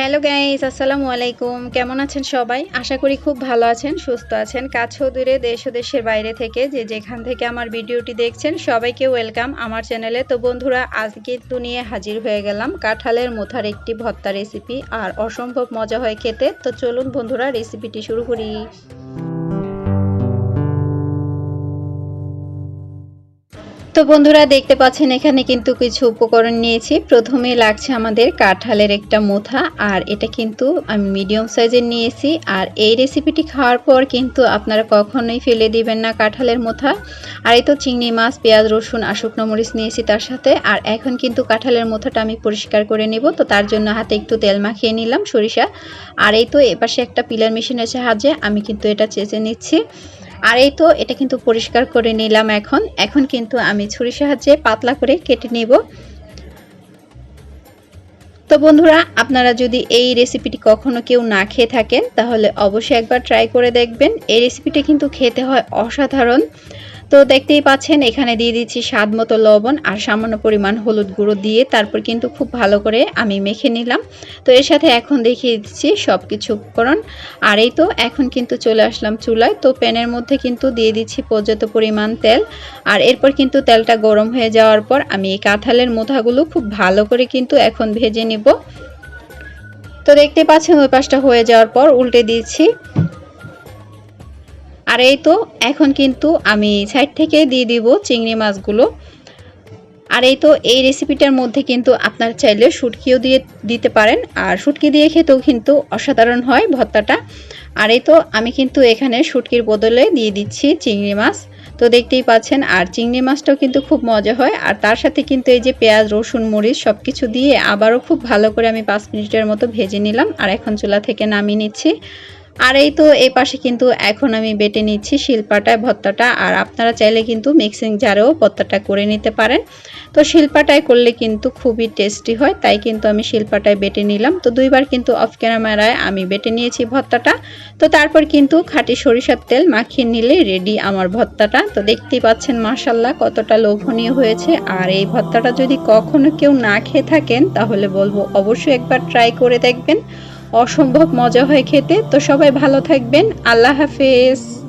Hello guys, আসসালামু আলাইকুম। কেমন আছেন সবাই? আশা করি খুব ভালো আছেন, সুস্থ আছেন। কাছেও দূরে, দেশ ও দেশের বাইরে থেকে যে যেখান থেকে আমার ভিডিওটি দেখছেন, সবাইকে ওয়েলকাম আমার চ্যানেলে। তো বন্ধুরা, আজকে কিন্তু নিয়ে হাজির হয়ে গেলাম কাঁঠালের মোথার একটি ভত্তা রেসিপি। আর অসম্ভব মজা হয় খেতে। তো চলুন বন্ধুরা, রেসিপিটি শুরু করি। তো বন্ধুরা দেখতে পাচ্ছেন, এখানে কিন্তু কিছু উপকরণ নিয়েছি। প্রথমে লাগছে আমাদের কাঁঠালের একটা মোথা, আর এটা কিন্তু আমি মিডিয়াম সাইজের নিয়েছি। আর এই রেসিপিটি খাওয়ার পর কিন্তু আপনারা কখনোই ফেলে দিবেন না কাঁঠালের মোথা। আর এই তো চিংড়ি মাছ, পেঁয়াজ, রসুন আর শুকনো মরিচ নিয়েছি তার সাথে। আর এখন কিন্তু কাঁঠালের মোথাটা আমি পরিষ্কার করে নেব। তো তার জন্য হাতে একটু তেল মাখিয়ে নিলাম সরিষা। আর এই তো এপাশে একটা পিলার মেশিনের সাহায্যে আমি কিন্তু এটা চেঁচে নিচ্ছি। আর এই তো, এটা কিন্তু পরিষ্কার করে নিলাম এখন। এখন কিন্তু আমি ছুরির সাহায্যে পাতলা করে কেটে নেব। তো বন্ধুরা, আপনারা যদি এই রেসিপিটি কখনো কেউ না খেয়ে থাকেন, তাহলে অবশ্যই একবার ট্রাই করে দেখবেন। এই রেসিপিটা কিন্তু খেতে হয় অসাধারণ। তো দেখতেই পাচ্ছেন, এখানে দিয়ে দিচ্ছি স্বাদ মতো লবণ আর সামান্য পরিমাণ হলুদ গুঁড়ো দিয়ে তারপর কিন্তু খুব ভালো করে আমি মেখে নিলাম। তো এর সাথে এখন দেখিয়ে দিচ্ছি সব কিছু উপকরণ। আর এই তো এখন কিন্তু চলে আসলাম চুলায়। তো প্যানের মধ্যে কিন্তু দিয়ে দিচ্ছি পর্যাপ্ত পরিমাণ তেল। আর এরপর কিন্তু তেলটা গরম হয়ে যাওয়ার পর আমি এই কাঁঠালের মোথাগুলো খুব ভালো করে কিন্তু এখন ভেজে নিব। তো দেখতে পাচ্ছেন ওই পাশটা হয়ে যাওয়ার পর উল্টে দিচ্ছি আর এই তো, এখন কিন্তু আমি সাইড থেকে দিয়ে দিব চিংড়ি মাছগুলো। আর এই তো, এই রেসিপিটার মধ্যে কিন্তু আপনার চাইলে শুটকিও দিয়ে দিতে পারেন। আর শুটকি দিয়ে খেতেও কিন্তু অসাধারণ হয় ভর্তাটা। আর এই তো, আমি কিন্তু এখানে শুটকির বদলে দিয়ে দিচ্ছি চিংড়ি মাছ। তো দেখতেই পাচ্ছেন, আর চিংড়ি মাছটাও কিন্তু খুব মজা হয়। আর তার সাথে কিন্তু এই যে পেঁয়াজ, রসুন, মরিচ সব কিছু দিয়ে আবারও খুব ভালো করে আমি পাঁচ মিনিটের মতো ভেজে নিলাম। আর এখন চুলা থেকে নামিয়ে নিচ্ছি। আর এই তো এই পাশে কিন্তু এখন আমি বেটে নিচ্ছি শিলপাটায় ভর্তাটা আর আপনারা চাইলে কিন্তু মিক্সিং জারেও ভর্তাটা করে নিতে পারেন। তো শিলপাটায় করলে কিন্তু খুবই টেস্টি হয়, তাই কিন্তু আমি শিলপাটায় বেটে নিলাম। তো দুইবার কিন্তু অফ ক্যামেরায় আমি বেটে নিয়েছি ভর্তাটা তো তারপর কিন্তু খাঁটি সরিষার তেল মাখিয়ে নিলে রেডি আমার ভর্তাটা তো দেখতেই পাচ্ছেন মাসাল্লাহ কতটা লোভনীয় হয়েছে। আর এই ভর্তাটা যদি কখনো কেউ না খেয়ে থাকেন, তাহলে বলব অবশ্যই একবার ট্রাই করে দেখবেন। অসম্ভব মজা হয় খেতে। তো সবাই ভালো থাকবেন। আল্লাহ হাফেজ।